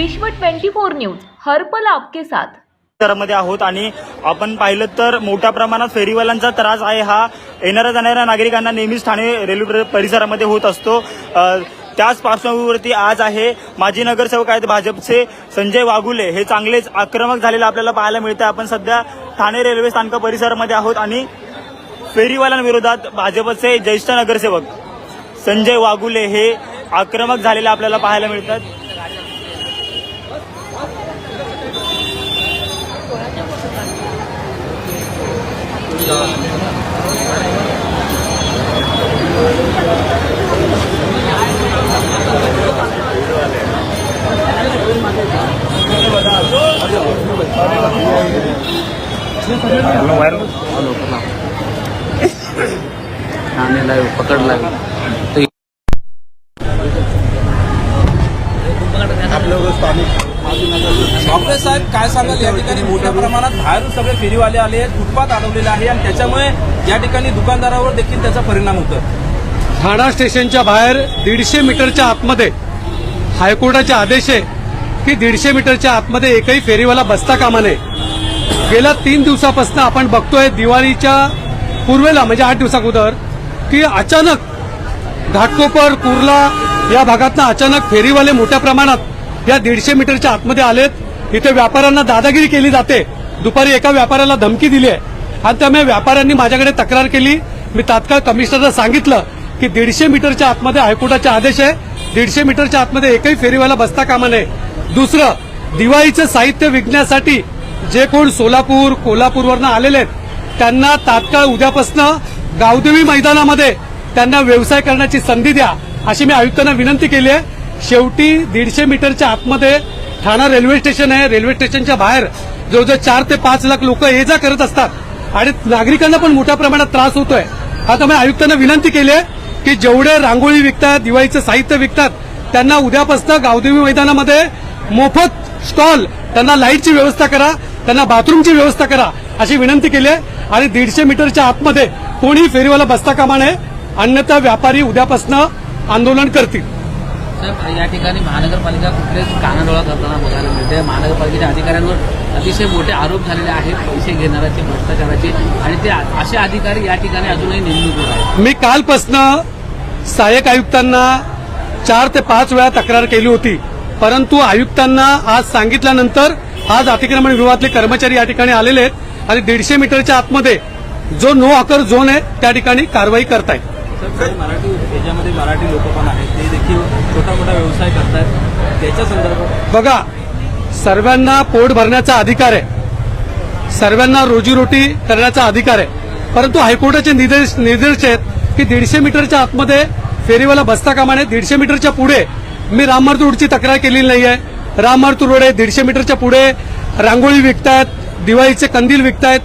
विश्व 24 न्यूज हर्पल आपके साथ. मध्ये आहोत आणि आपण पाहिलं तर मोठ्या प्रमाणात फेरीवाल्यांचा त्रास आहे हा. येणाऱ्या जाणाऱ्या नागरिकांना नेहमीच ठाणे रेल्वे परिसरामध्ये होत असतो. त्याच पार्श्वभूमीवरती आज आहे माजी नगरसेवक आहेत भाजपचे संजय वाघुले. हे चांगलेच आक्रमक झालेले आपल्याला पाहायला मिळते आपण सध्या ठाणे रेल्वे स्थानक परिसरामध्ये आहोत आणि फेरीवाल्यांविरोधात भाजपचे ज्येष्ठ नगरसेवक संजय वाघुले हे आक्रमक झालेले आपल्याला पाहायला मिळतात. ठाणे लाईव्ह पकड लाईव्ह तर साहेब काय सांगाल? या ठिकाणी मोठ्या प्रमाणात बाहेरून सगळे फेरीवाले आले आहेत उत्पाद अडवलेला आहे आणि त्याच्यामुळे या ठिकाणी दुकानदारावर देखील त्याचा परिणाम होतो. ठाणा स्टेशनच्या बाहेर दीडशे मीटरच्या आतमध्ये हायकोर्टाचे आदेश आहे की दीडशे मीटरच्या आतमध्ये एकही फेरीवाला बसता कामा नये. गेल्या तीन दिवसापासून आपण बघतोय दिवाळीच्या पूर्वेला म्हणजे आठ दिवसाअगोदर की अचानक घाटकोपर कुर्ला या भागातनं अचानक फेरीवाले मोठ्या प्रमाणात या दीडशे मीटरच्या आतमध्ये आलेत. इथे व्यापाऱ्यांना दादागिरी केली जाते. दुपारी एका व्यापाऱ्याला धमकी दिली आहे. आणि त्यामुळे व्यापाऱ्यांनी माझ्याकडे तक्रार केली. मी तात्काळ कमिशनरला सांगितलं की दीडशे मीटरच्या आतमध्ये हायकोर्टाचे आदेश आहे. दीडशे मीटरच्या आतमध्ये एकही फेरीवाला बसता कामा नये. दुसरं दिवाळीचं साहित्य विकण्यासाठी जे कोण सोलापूर कोल्हापूरवरनं आलेले आहेत त्यांना तात्काळ उद्यापासनं गावदेवी मैदानामध्ये त्यांना व्यवसाय करण्याची संधी द्या अशी मी आयुक्तांना विनंती केली आहे. शेवटी दीडशे मीटरच्या आतमध्ये ठाणा रेल्वे स्टेशन आहे. रेल्वे स्टेशनच्या बाहेर जवळजवळ चार ते पाच लाख लोक ये जा करत असतात. आणि नागरिकांना पण मोठ्या प्रमाणात त्रास होतोय. आता मी आयुक्तांना विनंती केली आहे की जेवढे रांगोळी विकतात दिवाळीचं साहित्य विकतात त्यांना उद्यापासून गावदेवी मैदानामध्ये मोफत स्टॉल त्यांना लाईटची व्यवस्था करा त्यांना बाथरूमची व्यवस्था करा अशी विनंती केली आहे. आणि दीडशे मीटरच्या आतमध्ये कोणी फेरीवाला बसता कामा नये. अन्यथा व्यापारी उद्यापासून आंदोलन करतील. साहेब या ठिकाणी महानगरपालिका कुठलेच कानाडोळा करताना बघायला मिळते. महानगरपालिकेच्या अधिकाऱ्यांवर अतिशय मोठे आरोप झालेले आहेत. पैसे घेणाऱ्याचे भ्रष्टाचाराचे आणि ते असे अधिकारी या ठिकाणी अजूनही नेमणूक होत आहेत. मी कालपासनं सहाय्यक आयुक्तांना चार ते पाच वेळा तक्रार केली होती. परंतु आयुक्तांना आज सांगितल्यानंतर आज अतिक्रमण विभागातले कर्मचारी या ठिकाणी आलेले आहेत आणि दीडशे मीटरच्या आतमध्ये जो नो अकर झोन आहे त्या ठिकाणी कारवाई करतायत. सर काही मराठी याच्यामध्ये मराठी लोक पण आहेत ते देखील छोटा मोठा व्यवसाय करतात त्याच्या संदर्भात बघा सर्वांना पोट भरण्याचा अधिकार आहे. सर्वांना रोजीरोटी करण्याचा अधिकार आहे. परंतु हायकोर्टाचे निर्देश निर्देश आहेत की दीडशे मीटरच्या आतमध्ये फेरीवाला बसता कामा नये. दीडशे मीटरच्या पुढे मी राम रोडची तक्रार केलेली नाही आहे. राम रोड आहे दीडशे मीटरच्या पुढे रांगोळी विकतायत दिवाळीचे कंदील विकतायत.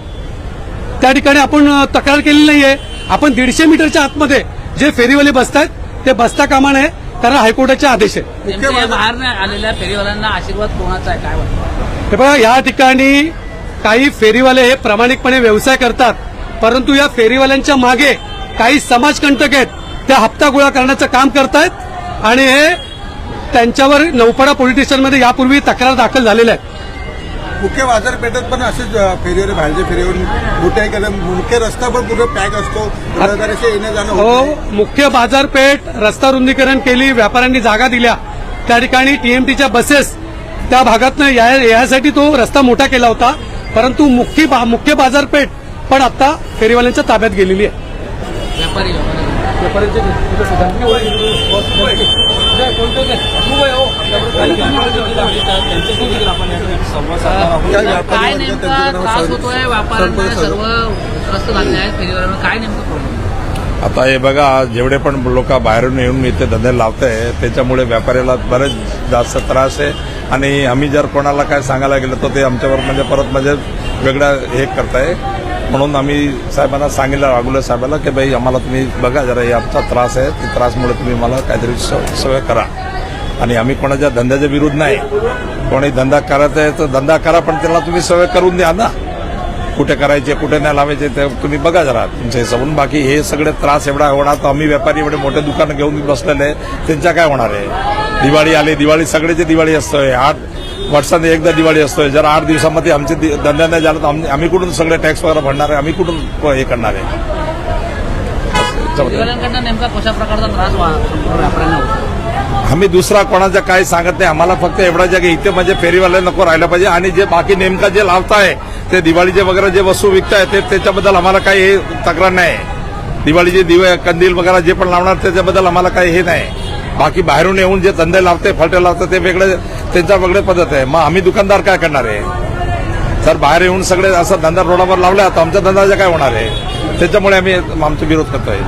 त्या ठिकाणी आपण तक्रार केलेली आहे आपण दीडशे मीटरच्या आतमध्ये जे फेरीवाले बसतायत ते बसता कामा नये कारण हायकोर्टाचे आदेश आहे बाहेर आलेल्या फेरीवाल्यांना आशीर्वाद कोणाचा आहे? काय वाटतं? हे बघा या ठिकाणी काही फेरीवाले हे प्रामाणिकपणे व्यवसाय करतात परंतु या फेरीवाल्यांच्या मागे काही समाजकंटक आहेत त्या हप्ता गोळा करण्याचं काम करतायत आणि हे त्यांच्यावर नौपाडा पोलीस स्टेशनमध्ये यापूर्वी तक्रार दाखल झालेल्या आहेत. मुख्य बाजारपेठेत पण असेच फेरीवर बाहेरचे फेरीवर मोठे आहे कारण मुख्य रस्ता पण पूर्ण पॅक असतो रहदारीचे येणं जाणं. हो मुख्य बाजारपेठ रस्ता रुंदीकरण केली व्यापाऱ्यांनी जागा दिल्या त्या ठिकाणी टीएमटीच्या बसेस त्या भागातनं या- यासाठी तो रस्ता मोठा केला होता परंतु मुख्य मुख्य बाजारपेठ पण आता फेरीवाल्यांच्या ताब्यात गेलेली आहे व्यापारी व्यापारी काय नेमका त्रास होतोय? व्यापाऱ्यांना सर्व- त्रस्त झाले आहेत फेरीवाल्यांना काय नेमकं प्रॉब्लेम आता हे बघा जेवढे पण लोक बाहेरून येऊन इथे धंदे लावत आहे त्याच्यामुळे व्यापाऱ्याला बरेच जास्त त्रास आहे. आणि आम्ही जर कोणाला काय सांगायला गेलो तर ते आमच्यावर म्हणजे परत म्हणजे वेगळं हे करताय. म्हणून आम्ही साहेबांना सांगितलं राघुले साहेबांना की भाई आम्हाला तुम्ही बघा जरा हे आमचा त्रास आहे. त्या त्रासमुळे तुम्ही मला काहीतरी सगळं करा. आणि आम्ही कोणाच्या धंद्याच्या विरुद्ध नाही. कोणी धंदा करत आहे तर धंदा करा पण त्याला तुम्ही सवय करून द्या ना. कुठे करायचे कुठे नाही लावायचे ते तुम्ही बघा जरा. तुमच्या हिशोबून बाकी हे सगळे त्रास एवढा होणार तर आम्ही व्यापारी एवढे मोठे दुकानं घेऊन बसलेले त्यांच्या काय होणार आहे? दिवाळी आली दिवाळी सगळ्याची दिवाळी असतोय. आठ वर्षाने एकदा दिवाळी असतोय. जर आठ दिवसामध्ये आमचे धंदा नाही झाला तर आम्ही- आम्ही कुठून सगळे टॅक्स वगैरे भरणार आहे? आम्ही कुठून हे करणार आहे? नेमका कशा प्रकारचा त्रास व्यापाऱ्यांना होतो? आम्ही दुसरा कोणाचं काय सांगत नाही. आम्हाला फक्त एवढा जग इथे म्हणजे फेरीवाले नको राहिलं पाहिजे. आणि जे बाकी नेमका जे लावताय ते दिवाळीचे वगैरे जे वस्तू विकताय ते त्याच्याबद्दल आम्हाला काही हे तक्रार नाही. दिवाळीचे दिवे कंदील वगैरे जे पण लावणार त्याच्याबद्दल आम्हाला काही हे नाही. बाकी बाहेरून येऊन जे धंदे लावते फलटे लावते ते वेगळे त्यांचा वेगळे पद्धत आहे. मग आम्ही दुकानदार काय करणार आहे? जर बाहेर येऊन सगळे असं धंदा रोडावर लावला तर आमच्या धंद्याचा काय होणार आहे? त्याच्यामुळे आम्ही आमचा विरोध करतोय.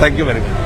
थँक्यू व्हेरी मच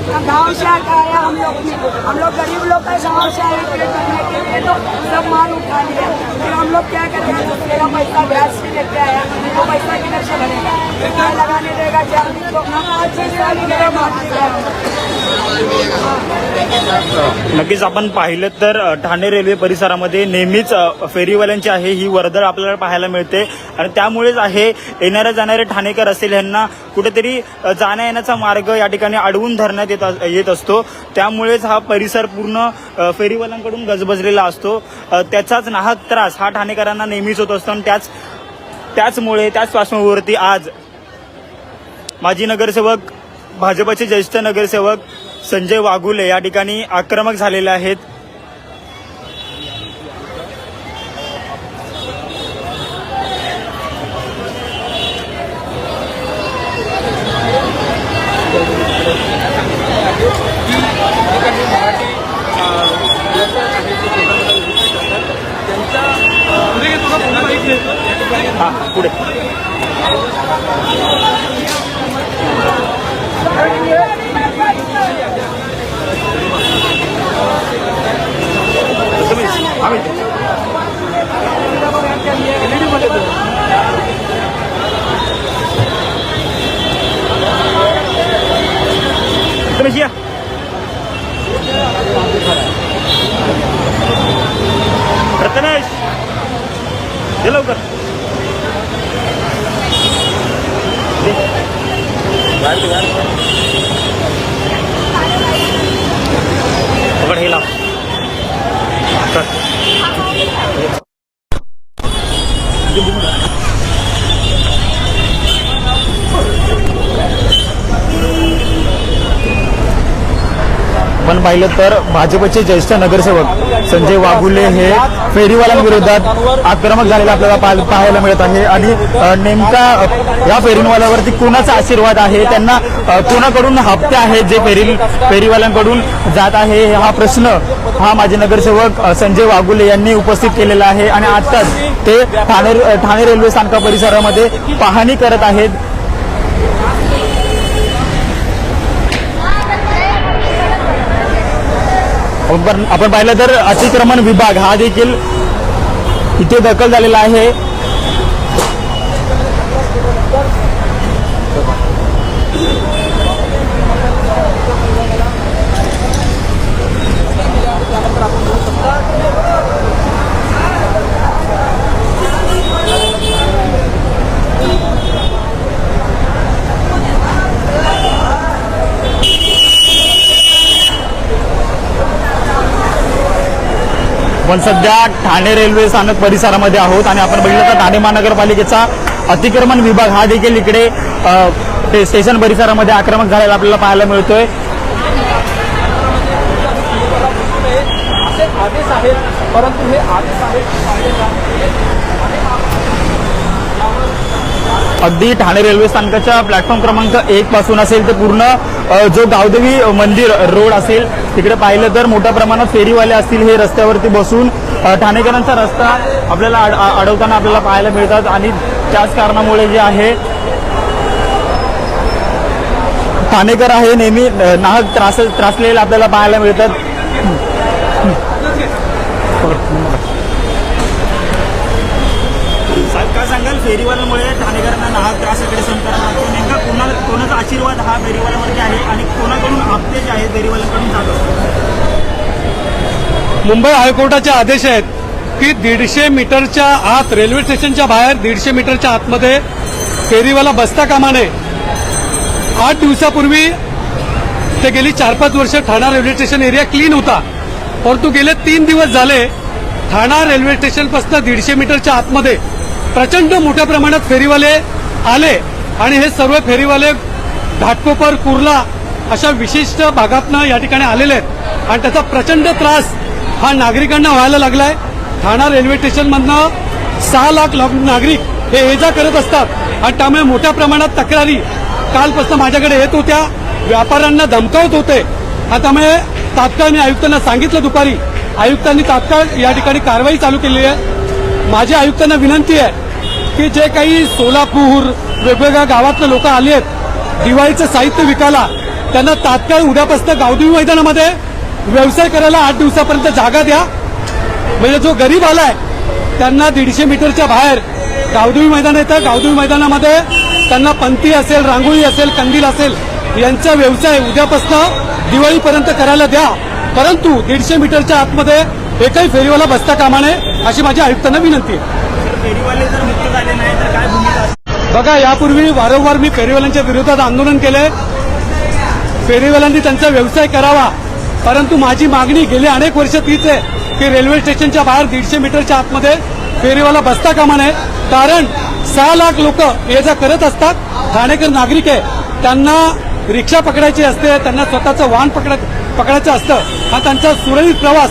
गाँव से आकर आया हम लोग हम लोग गरीब लोग का गाँव से आए पेड़ करने के लिए तो सब माल उठा लिया। फिर हम लोग क्या करें तो मेरा पैसा ब्याज से लेके आया वो पैसा किधर से भरेगा? कितना लगाने देगा चार तो आज से साल मेरा माल नक्कीच आपण पाहिलं तर ठाणे रेल्वे परिसरामध्ये नेहमीच फेरीवाल्यांची आहे. ही वर्दळ आपल्याला पाहायला मिळते. आणि त्यामुळेच आहे येणाऱ्या जाणारे ठाणेकर असेल यांना कुठेतरी जाण्या येण्याचा मार्ग या ठिकाणी अडवून धरण्यात येत येत असतो. त्यामुळेच हा परिसर पूर्ण फेरीवाल्यांकडून गजबजलेला असतो. त्याचाच नाहक त्रास हा ठाणेकरांना नेहमीच होत असतो आणि त्याच त्याचमुळे त्याच पार्श्वभूमीवरती आज माजी नगरसेवक भाजपचे ज्येष्ठ नगरसेवक संजय वाघुले या ठिकाणी आक्रमक झालेले आहेत मराठी व्यवसाय आहे जे छोटा मोठा व्यवसाय करतात त्यांच्या पुढे थोडं पुढे माहिती या ठिकाणी हा पुढे रमेश या प्रथमेश ये लवकर पकड हे लाव चल. आपण पाहिलं तर भाजपचे ज्येष्ठ नगरसेवक संजय वाघुले हे फेरीवाल्यांविरोधात आक्रमक झालेला आपल्याला पाहायला मिळत आहे. आणि नेमका या फेरीवाल्यावरती कोणाचा आशीर्वाद आहे? त्यांना कुणाकडून कोणाकडून हप्ते आहेत जे फेरी फेरीवाल्यांकडून जात आहे? हा प्रश्न हा माजी नगरसेवक संजय वाघुले यांनी उपस्थित केलेला आहे. आणि आताच ते ठाणे ठाणे रेल्वे स्थानका परिसरामध्ये पाहणी करत आहेत. आपण आपण पाहिलं तर अतिक्रमण विभाग हा देखील इथे दखल झालेला आहे. आपण सध्या ठाणे रेल्वे स्थानक परिसरामध्ये आहोत आणि आपण बघितलं तर ठाणे महानगरपालिकेचा अतिक्रमण विभाग हा देखील इकडे ते स्टेशन परिसरामध्ये आक्रमक झालेला आपल्याला पाहायला मिळतोय. परंतु हे आदेश आहेत अगदी ठाणे रेल्वे स्थानकाच्या प्लॅटफॉर्म क्रमांक एक पासून असेल तर पूर्ण जो गावदेवी मंदिर रोड असेल तिकडे पाहिलं तर मोठ्या प्रमाणात फेरीवाले असतील हे रस्त्यावरती बसून ठाणेकरांचा रस्ता आपल्याला अड- अडवताना आपल्याला पाहायला मिळतात आणि त्याच कारणामुळे जे आहे ठाणेकर आहे नेहमी नाहक त्रास त्रासलेले आपल्याला पाहायला मिळतात. काय सांगाल फेरीवाल्यामुळे ठाणेकरांना नाहक त्रासाकडे सहन करावा लागतो आशीर्वाद हा फेरीवाल्यावरती आहे आणि कोणाकडून हप्ते जे आहेत फेरीवाल्याकडून जात असतात? मुंबई हायकोर्टाचे आदेश आहेत की दीडशे मीटरच्या आत रेल्वे स्टेशनच्या बाहेर दीडशे मीटरच्या आतमध्ये फेरीवाला बसता कामा नये. आठ दिवसापूर्वी ते गेली चार पाच वर्ष Thana railway station area clean होता. परंतु गेले तीन दिवस झाले ठाणा रेल्वे स्टेशनपासून दीडशे मीटरच्या आतमध्ये प्रचंड मोठ्या प्रमाणात फेरीवाले आले आणि हे सर्व फेरीवाले घाटकोपर कुर्ला अशा विशिष्ट भागातनं या ठिकाणी आलेले आहेत. आणि त्याचा प्रचंड त्रास हा नागरिकांना व्हायला लागलाय. ठाणा रेल्वे स्टेशनमधनं सहा लाख नागरिक हे ये जा करत असतात. आणि त्यामुळे मोठ्या प्रमाणात तक्रारी कालपासून माझ्याकडे येत होत्या. व्यापाऱ्यांना धमकावत होते. त्यामुळे तात्काळ मी आयुक्तांना सांगितलं दुपारी. आयुक्तांनी तात्काळ या ठिकाणी कारवाई चालू केली आहे. माझ्या आयुक्तांना विनंती आहे की जे काही सोलापूर वेगवेगळ्या गावातले लोक आले आहेत दिवाळीचं साहित्य विकायला त्यांना तात्काळ उद्यापासून गावदेवी मैदानामध्ये व्यवसाय करायला आठ दिवसापर्यंत जागा द्या. म्हणजे जो गरीब आलाय त्यांना दीडशे मीटरच्या बाहेर गावदेवी मैदान येतं. गावदेवी मैदानामध्ये त्यांना पंथी असेल रांगोळी असेल कंदील असेल यांचा व्यवसाय उद्यापासून दिवाळीपर्यंत करायला द्या. परंतु दीडशे मीटरच्या आतमध्ये एकही फेरीवाला बसता कामा नये अशी माझ्या आयुक्तांना विनंती आहे. बघा यापूर्वी वारंवार मी फेरीवाल्यांच्या विरोधात आंदोलन केलंय. फेरीवाल्यांनी त्यांचा व्यवसाय करावा. परंतु माझी मागणी गेली अनेक वर्ष तीच आहे की रेल्वे स्टेशनच्या बाहेर दीडशे मीटरच्या आतमध्ये फेरीवाला बसता कामा नये. कारण सहा लाख लोक ये जा करत असतात ठाणेकर नागरिक आहे त्यांना रिक्षा पकडायची असते त्यांना स्वतःचं वाहन पकड पकडायचं असतं. हा त्यांचा सुरळीत प्रवास